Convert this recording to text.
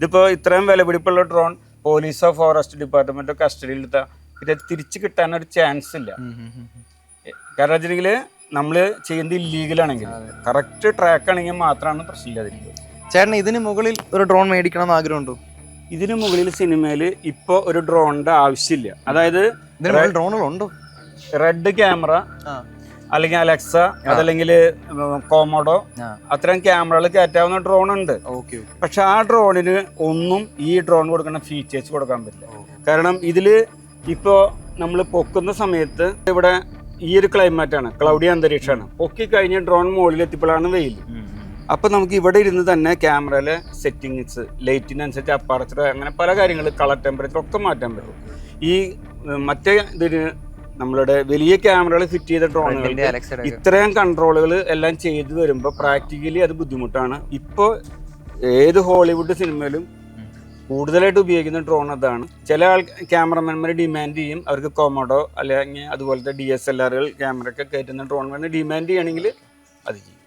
ഇതിപ്പോ ഇത്രയും വിലപിടിപ്പുള്ള ഡ്രോൺ പോലീസോ ഫോറസ്റ്റ് ഡിപ്പാർട്ട്മെന്റോ കസ്റ്റഡിയിൽ എടുത്താൽ ഇത് തിരിച്ചു കിട്ടാൻ ഒരു ചാൻസ് ഇല്ല കാരണം വെച്ചിട്ടുണ്ടെങ്കിൽ നമ്മൾ ചെയ്യുന്നത് ഇല്ലീഗൽ ആണെങ്കിൽ കറക്റ്റ് ട്രാക്ക് ആണെങ്കിൽ മാത്രമാണ് പ്രശ്നമില്ലാതിരിക്കുക ചേട്ടൻ ഇതിന് മുകളിൽ ഒരു ഡ്രോൺ മേടിക്കണം എന്ന് ആഗ്രഹമുണ്ടോ? ഇതിന് മുകളിൽ സിനിമയിൽ ഇപ്പോൾ ഒരു ഡ്രോണിന്റെ ആവശ്യമില്ല. അതായത് ഡ്രോണുകളുണ്ടോ റെഡ് ക്യാമറ അല്ലെങ്കിൽ അലക്സ അതല്ലെങ്കിൽ കോമോഡോ അത്തരം ക്യാമറകൾ കയറ്റാവുന്ന ഡ്രോൺ ഉണ്ട്. പക്ഷെ ആ ഡ്രോണിന് ഒന്നും ഈ ഡ്രോൺ കൊടുക്കുന്ന ഫീച്ചേഴ്സ് കൊടുക്കാൻ പറ്റില്ല. കാരണം ഇതിൽ ഇപ്പോൾ നമ്മൾ പൊക്കുന്ന സമയത്ത് ഇവിടെ ഈ ഒരു ക്ലൈമറ്റാണ് ക്ലൗഡി അന്തരീക്ഷമാണ്. പൊക്കി കഴിഞ്ഞ് ഡ്രോൺ മുകളിൽ എത്തിയപ്പോഴാണ് വെയിൽ അപ്പോൾ നമുക്ക് ഇവിടെ ഇരുന്ന് തന്നെ ക്യാമറയിലെ സെറ്റിങ്സ് ലൈറ്റിനനുസരിച്ച് അപ്പാർച്ചർ അങ്ങനെ പല കാര്യങ്ങൾ കളർ ടെമ്പറേച്ചർ ഒക്കെ മാറ്റാൻ പറ്റും. ഈ മറ്റേ ഇതിന് നമ്മളുടെ വലിയ ക്യാമറകൾ ഫിറ്റ് ചെയ്ത ഡ്രോണുകൾ ഇത്രയും കൺട്രോളുകൾ എല്ലാം ചെയ്തു വരുമ്പോൾ പ്രാക്ടിക്കലി അത് ബുദ്ധിമുട്ടാണ്. ഇപ്പോൾ ഏത് ഹോളിവുഡ് സിനിമയിലും കൂടുതലായിട്ട് ഉപയോഗിക്കുന്ന ഡ്രോൺ അതാണ്. ചില ആൾ ക്യാമറമാൻമാർ ഡിമാൻഡ് ചെയ്യും. അവർക്ക് കൊമോഡോ അല്ലെങ്കിൽ അതുപോലത്തെ ഡി എസ് എൽ ആറുകൾ ക്യാമറ ഒക്കെ കയറ്റുന്ന ഡ്രോൺ വേണം ഡിമാൻഡ് ചെയ്യണമെങ്കിൽ അത് ചെയ്യും.